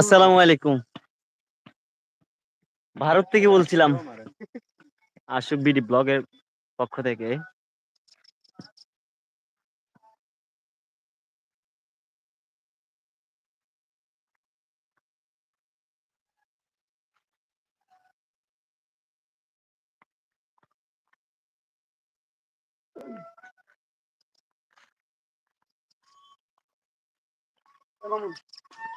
আসসালামু আলাইকুম। ভারত থেকে বলছিলাম। আশুক বিডি ব্লগের পক্ষ থেকে। রাকিব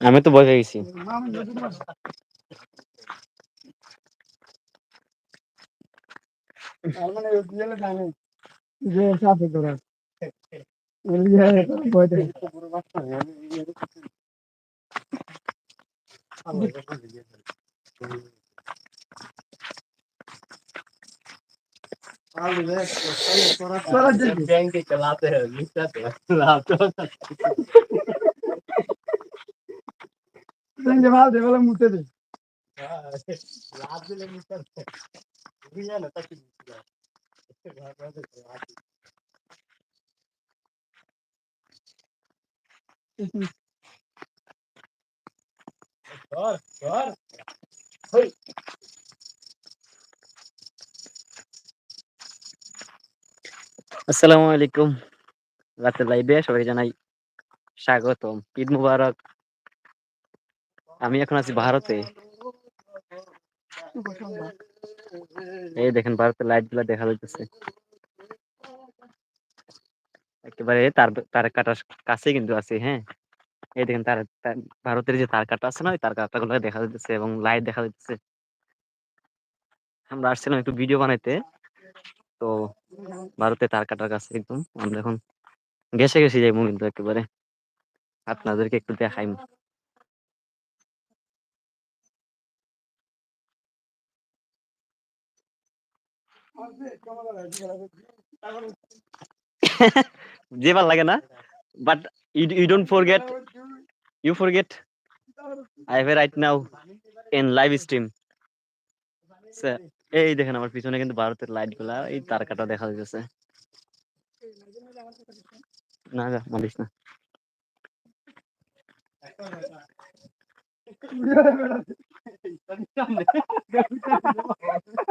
আমি তো বসে গেছি। मिल जाएगा बहुत बैंक चलाते हैं। जवाब दे वाला मुझसे दे रात भी लेकिन Sor, sor. Hoi. আসসালামু আলাইকুম রাতের লাইভে সবাই জানাই স্বাগতম। ঈদ মুবারক। আমি এখন আছি ভারতে। এই দেখেন ভারতের লাইটগুলা দেখা যাইতেছে। একেবারে তার তার কাটার কাছে কিন্তু আছে হ্যাঁ। এই দেখেন তার, তার- ভারতের যে তার কাটা আছে না, ওই তার কাটা গুলো দেখা যাচ্ছে এবং লাইট দেখা যাচ্ছে আমরা আসছিলাম একটু ভিডিও বানাইতে। তো ভারতে তার কাটার কাছে একদম, আমরা এখন গেছে গেছি যাইবো কিন্তু একেবারে। আপনাদেরকে একটু দেখাই। যে ভালো লাগে না but you don't forget you forget I have right now in live stream এই দেখেন আমার পিছনে কিন্তু ভারতের লাইটগুলা এই তার কাটা দেখা যাচ্ছে না না মালিশ না।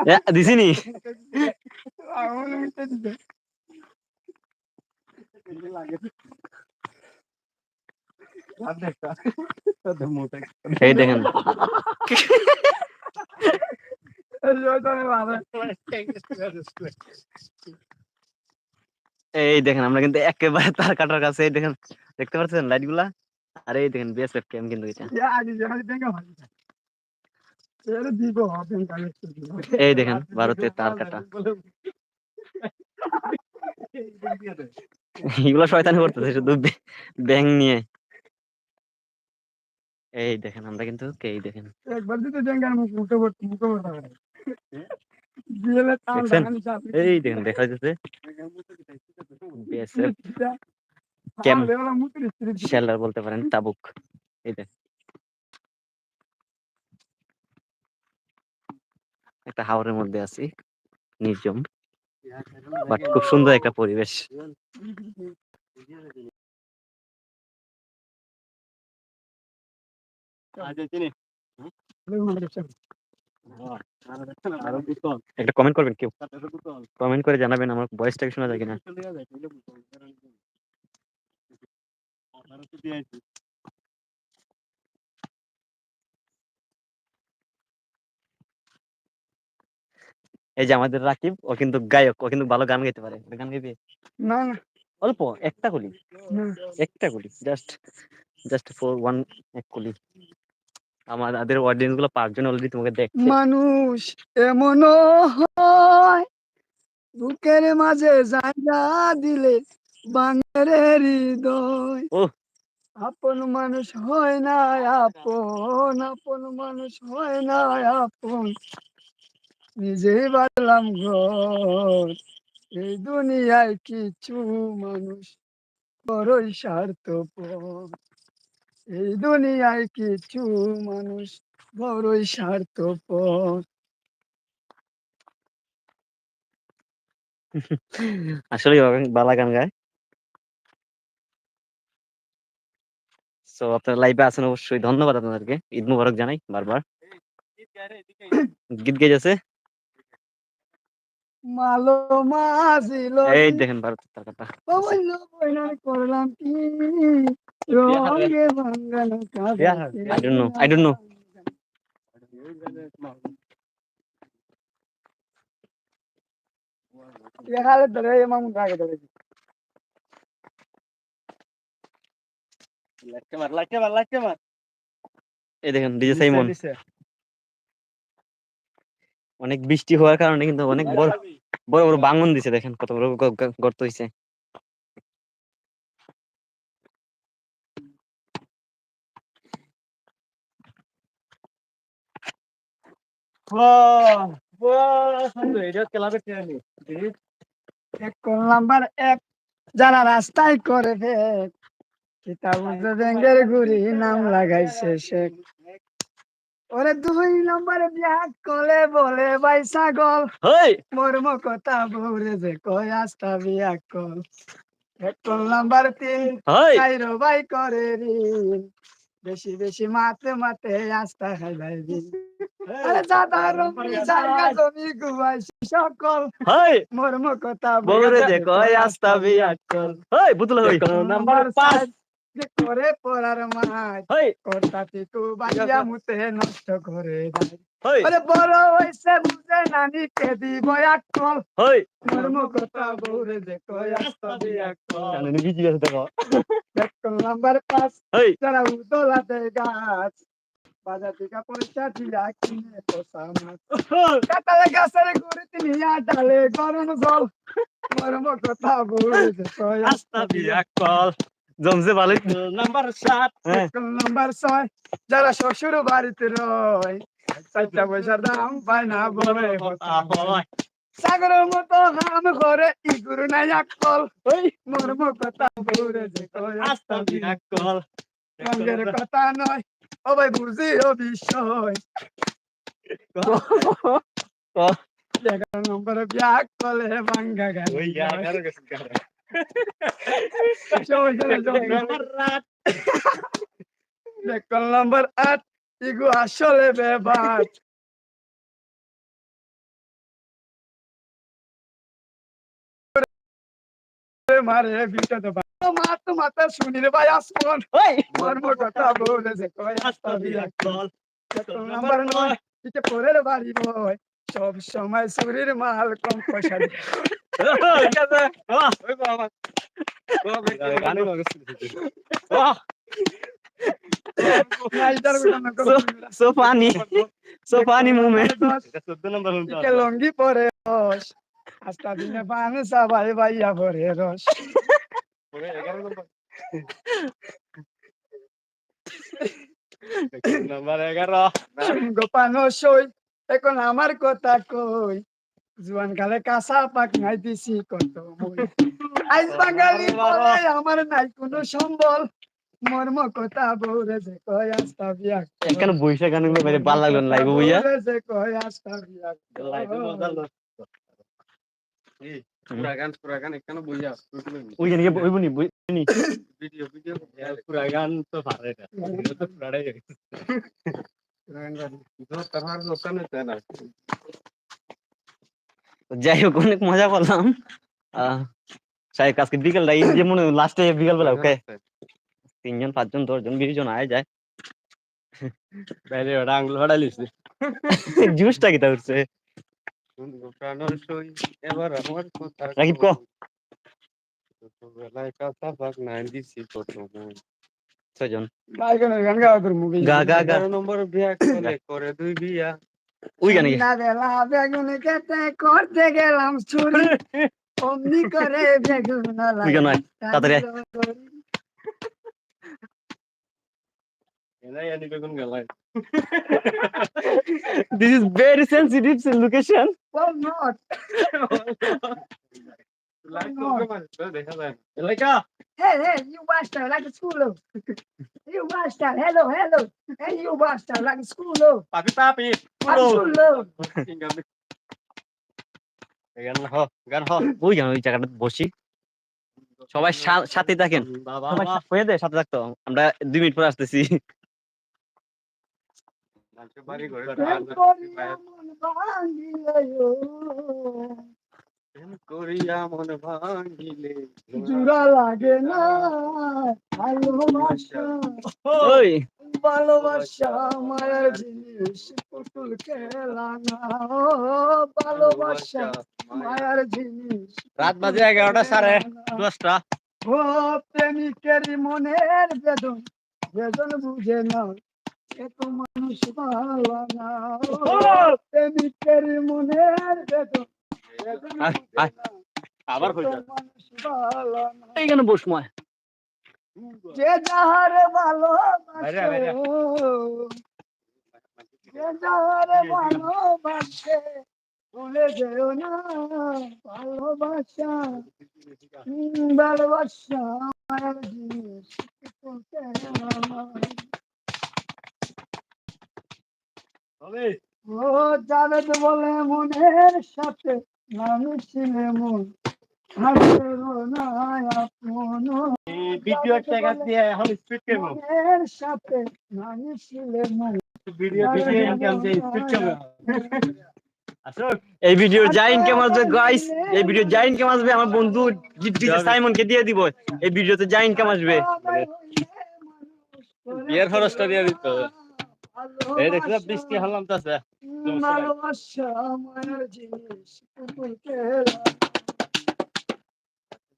এ, দিছি নি? এই দেখেন এই দেখেন আমরা কিন্তু একেবারে তার কাটার কাছে এই দেখেন দেখতে পাচ্ছেন লাইটগুলা আর এই দেখেন বিএসএফ ক্যাম্প কিন্তু এটা এই দেখেন ভারতের তার কাটা এগুলো শয়তানি করতেছে শুধু ব্যাং নিয়ে। এই দেখেন আমরা কিন্তু এই দেখেন। দেখছেন? এই দেখেন দেখা যাচ্ছে। শেল্টার বলতে পারেন তাবুক। এই দেখ একটা হাওরের মধ্যে আছি নির্জন। বাট খুব সুন্দর একটা পরিবেশ। একটা কমেন্ট করবেন কেউ? কমেন্ট করে জানাবেন আমার ভয়েসটা কি শোনা যায় কিনা? এই যে আমাদের রাকিব ও কিন্তু গায়ক ও কিন্তু ভালো গান গাইতে পারে। গান গাইবে? না না। অল্প একটা কলি। একটা কলি জাস্ট জাস্ট ফর ওয়ান এক কলি। আমাদের অডিয়েন্সগুলো পাঁচজন অলরেডি তোমাকে দেখছে। মানুষ এমন হয় বুকের মাঝে জায়গা দিলে বাঙের হৃদয়। ওহ। আপন মানুষ হয় না আপন আপন মানুষ হয় না আপন। নিজেই বাড়লাম ঘর। এই দুনিয়ায় কিছু মানুষ বড়ই স্বার্থপর। এই দুনিয়ায় কিছু মানুষ বড়ই স্বার্থপর। আসলে বালা গান গায়? সো আপনারা লাইভে আছেন অবশ্যই। ধন্যবাদ আপনাদেরকে। ঈদ মুবারক জানাই বারবার। গীত মালো মাঝিল এই দেখেন ভারতের টাকাটা করলাম কি রঙে ভাঙ্গানো Yeah, I don't know, I don't know. দেখালে ধরে লাইকে মার লাইকে মার লাইকে মার এই দেখেন ডিজে সাইমন অনেক বৃষ্টি হওয়ার কারণে কিন্তু অনেক বড় বড় বড় বাঙন দিছে দেখেন কত বড় গর্ত হইছে। এক নাম্বার এক যারা রাস্তায় করে ফেক কিতাব নাম লাগাইছে শেখ। ওরে দুই নম্বরে বিয়া কলে বলে ভাই ছাগল। হেই! মর্ম কথা বৌরে যে কয় আস্তা বিয়া কল। এক নাম্বার তিন হেই! খাইরো ভাই করে ঋণ বেশি বেশি মাতে মাতে আস্তা খাইলাই দিন আরে সাধারণ জায়গা জমি সকল। হেই! মর্ম কথা বউরে যে কয় আস্তা বিয়া কল। হেই বুতল হই নাম্বার পাঁচ। যে করে পড়ার মাছ হেই। কর্তা তিকু বাজিয়া মুতে নষ্ট করে দেয়। আরে বড় হইছে বুঝে নানি কে দিব আকল হেই। মর্ম কথা বউরে যে কয় আস্তা বিয়া কল। জানেন বিজি আছে দেখো। এক নাম্বার পাঁচ। হেই। যারা উদলা দেয় গাছ বাজার থেকে পয়সা দিয়া কিনে পোষা মাছ। কাটালে গাছের গুড়ি নিয়া ডালে গরম জল। মর্ম কথা বলে যে কয় আস্তা বিয়া কল। জমছে ভালোই নাম্বার সাত হ্যাঁ। নাম্বার ছয় যারা শ্বশুর বাড়িতে রয় চারটা পয়সার দাম পায় না বলে সাগরের মতো হাম ইগুর নাই আকল। ওই মর্ম কথা বলে যে আস্তা বিয়া কল রঙের কথা নয় ও ভাই বুঝি ও বিষয় এগারো নম্বর বিয়া কলে ভাঙ্গা গান কল নম্বর আট ইগু আসলে বেবাদ মারে বিটা তো মাত মাতা শুনি রে ভাই আসমান। হেই মর্ম কথা বলে যে কয় আস্তা কল নাম্বার নয় পিঠে পরের বাড়ি সব সময় শরীর মাল কম পয়সা দিয়ে। ঠিক আছে? না, এটার কথা না করো। so funny so funny moment পিঠে লঙ্গি পরে রস আস্তা দিনে পান সবাই ভাইয়া ভরে রস গোপানো সই এখন আমার কথা কই জুয়ান কালে কাঁচা পাক নাই দিছি কত। আইজ বাঙালি বলে আমার নাই কোনো সম্বল। মর্ম কথা বলে যে কয় আস্তা বিয়া একখানে বৈশাখ গান বাইরে ভালো লাগল না লাইভ বলে যে কয় আস্তা বিয়া পুরাগান পুরাগান এখানে বুঝা ওই জানি ওই বনি বনি। Video video. তো পারে এটা। এটা তো দোকানে তাই না। যাই হোক অনেক মজা করলাম। শাহেক আজকে বিকেলটা এই যে মনে লাস্টে বিকেল বেলা ওকে তিনজন পাঁচজন দশজন বিশ জন আয় যায় বাইরে ওটা ফাটা লিখছে জুসটা কিতা উঠছে এবার রাকিব ক। মুখে গা গা গা। নম্বর বিয়া করে দুই বিয়া। ওই গানে না বেলা বেগুন কেটে করতে গেলাম চুরি অমনি করে বেগুন ওই গান আয়, তাড়াতাড়ি আয়। এলাই আনি বেগুন গেলাই this is very sensitive location Well, not. Light করবে মানে তো দেখা যায় না। এলাকা Hey, hey, you bastard, like a school. You bastard, hello, hello. Hey, you bastard, like a school. পাপি পাপি I'm school. গান ওই ওই জায়গাটা বসি সবাই সাথে থাকেন বাবা সবাই সা- হয়ে দে সাথে থাকতো আমরা দুই মিনিট পরে আসতেছি বাড়ি করিয়া মন ভাঙিলে ও, করিয়া মন ভাঙিলে জোড়া লাগে না। ভালোবাসা। ওই। ভালোবাসা মায়ের জিনিস পুতুল খেলা না। ভালোবাসা মায়ের জিনিস রাত বাজে এগারোটা সাড়ে দশটা। ও প্রেমিকেরই মনের বেদন বেদন বুঝে না। এত মানুষ ভালো না। ও প্রেমিকেরই মনের বেদন। আবার এইখানে বসময় যে যাহারে। যে যাহারে ভালোবাসে ভুলে যেও না ভালোবাসা ভালোবাসা মায়ের জিনিস। ও জাভেদ বলে মনের সাথে ভিডিও টাকা দিয়ে এখন স্পিড কেমন? মনের সাথে আমি ছিলে মন ভিডিও দিয়ে ইনকাম দিয়ে স্পিড কেমন এই ভিডিও যা ইনকাম আসবে গাইস এই ভিডিও যা ইনকাম আসবে আমার বন্ধু ডিজে সাইমনকে দিয়ে দিব। এই ভিডিওতে যা ইনকাম আসবে বিয়ের খরচটা দিয়ে দিতে হবে। এই দেখলে বৃষ্টি হলাম তো আছে ভালোবাসা মায়ের জিনিস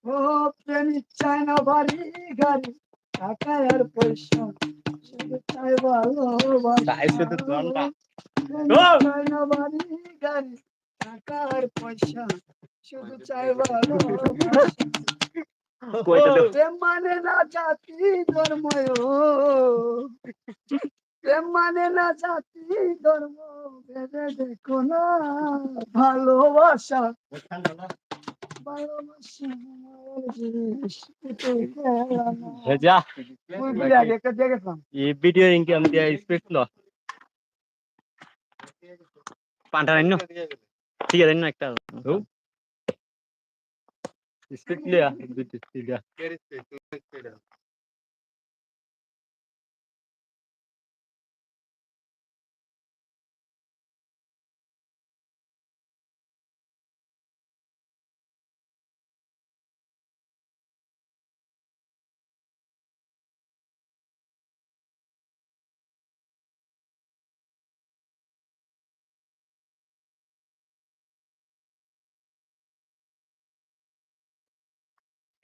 ও প্রেমিক চায় না বাড়ি গাড়ি টাকা আর পয়সা শুধু চাই ভালোবাসা। শুধু! চায় না বাড়ি গাড়ি টাকা আর পয়সা শুধু চাই ভালোবাসা। মানে না জাতি ধর্ম প্রেম মানে না জাতি ধর্ম ভেবে দেখো না ভালোবাসা। ভালোবাসা পান্টা রাইন ঠিক আছে একটা। স্পিড লিয়া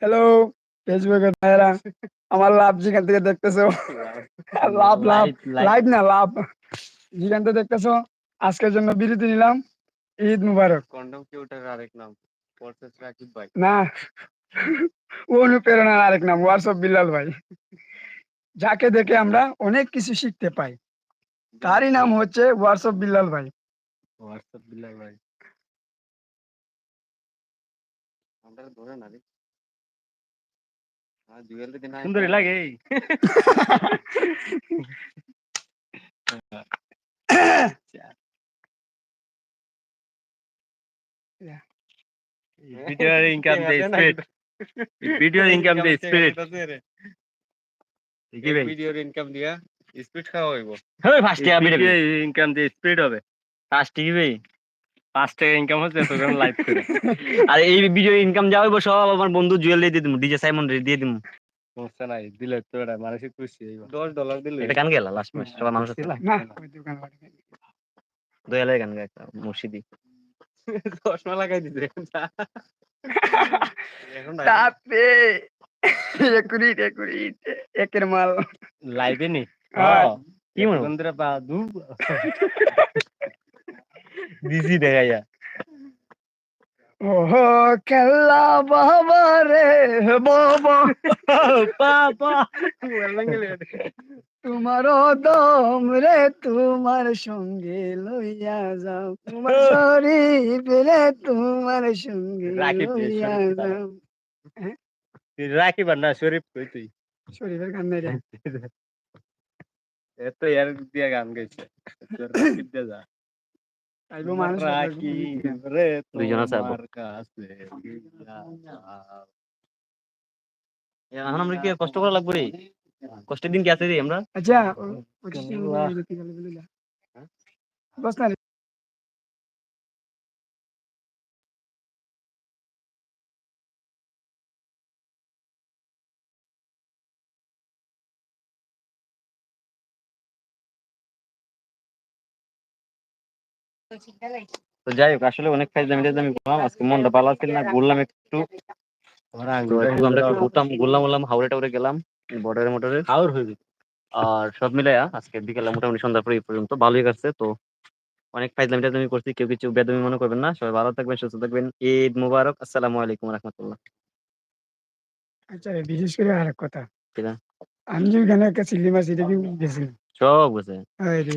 হ্যালো ফেসবুকে ভাইরা আমার লাভ যেখান থেকে দেখতেছো। লাভ লাভ লাইভ না লাভ। যেখান থেকে দেখতেছো আজকের জন্য বিরতি নিলাম। ঈদ মুবারক। কন্ডম কি ওটার আরেক নাম? পরসেস রাকিব ভাই। না অনুপ্রেরণার আরেক নাম হোয়াটসঅ্যাপ বিল্লাল ভাই। যাকে দেখে আমরা অনেক কিছু শিখতে পাই। তারই নাম হচ্ছে হোয়াটসঅ্যাপ বিল্লাল ভাই। হোয়াটসঅ্যাপ বিল্লাহ ভাই। আমরা ধরে না রে। সুন্দর লাগে ইনকাম দে স্পিড ইনকাম দে স্পিড কি ভাই ভিডিওর ইনকাম দিয়া স্পিড খাওয়া হইব হেই ফার্স্ট ইনকাম দে স্পিড হবে ফার্স্ট ভাই পাঁচ টাকা ইনকাম হচ্ছে তোকে লাইভ করে। আর এই ভিডিও ইনকাম যা হইব সব আমার বন্ধু জুয়েল দিয়ে দিমু ডিজে সাইমন রে দিয়ে দিমু। সমস্যা নাই দিলে তো এটা মানসিক খুশি হইব। দশ ডলার দিলে। এটা গান গেলা লাস্ট মাস মানুষ আছে? না গান গায় একটা মুর্শিদি। চশমা লাগাই দিছে। এখন তাতে একুরি একুরি একের মাল লাইভে নি? হ্যাঁ। কি মনে বন্ধুরা পা দু দিছি দেখাইয়া ও কেল্লা বাবা রে বাবা। পাপা তোমার দম রে তোমার সঙ্গে লইয়া যাও। তোমার শরীফ রে তোমার সঙ্গে লইয়া যাও। রাখি না শরীফ কই তুই। শরীফের গান নাই রে এত ইয়ার দিয়া গান গাইছে। রাখি দে যা আইবো মানুষ রাখি রে দুইজন আছে। এখন আমরা কি কষ্ট করা লাগবে রে কষ্টের দিন কি আছে রে আমরা আচ্ছা তো যাই হোক আসলে অনেক ফাইজ দামি দামি ঘুরলাম আজকে মনটা ভালো ছিল না ঘুরলাম একটু। আমার ঘুরতাম ঘুরলাম বললাম হাওড়ে টাউরে গেলাম বর্ডারে মোটরে। হাওর হইবে আর সব মিলাইয়া আজকে বিকেলে মোটামুটি সন্ধ্যা পরে পর্যন্ত ভালোই কাটছে তো অনেক ফাইজলামি টাইজলামি করছি কেউ কিছু বেদমি মনে করবেন না। সবাই ভালো থাকবেন সুস্থ থাকবেন। ঈদ মুবারক আসসালামু আলাইকুম রহমতুল্লাহ। আচ্ছা বিশেষ করে আর এক কথা? আমি যে ওখানে একটা মাছ এটা কি গেছিলাম সব রে